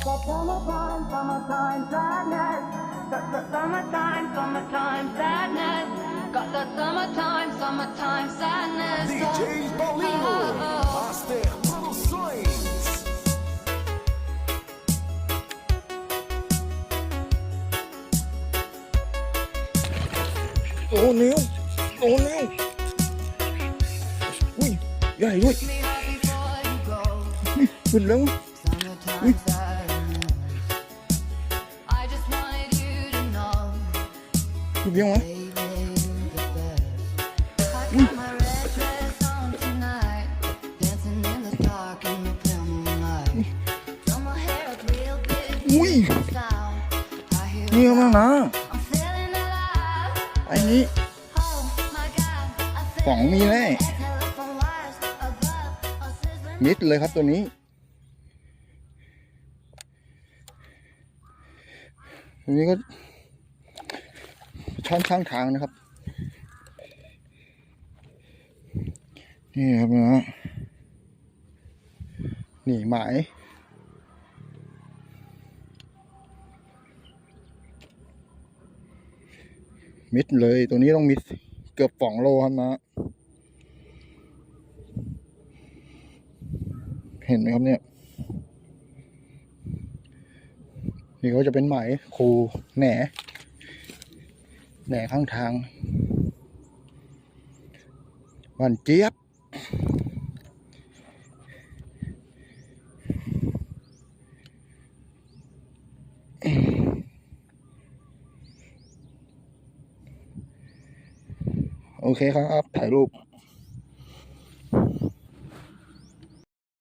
Summertime, summertime sadness. Summertime, summertime sadness. Got the summertime, summertime sadness. DJ Paulinho, oh, oh, oh. Master Produções. Oh no! oh no! Ui, ai, ui. Ui, não. Ui. หยิบยังวะอุ้ยนี่ก็มานะอ้นี้ของมีแน่มิดเลยครับตัวนี้ตัวนี้ก็้างช้างทางนะครับ นี่ครับนะนี่หมายมิดเลยตัวนี้ต้องมิดเกือบ่องโลครับนะเห็นไหมครับเนี่ย นี่เขาจะเป็นไหมคูแหนแหน่ข้างทาง วันเจี๊ยบโอเคครับ ถ่ายรูป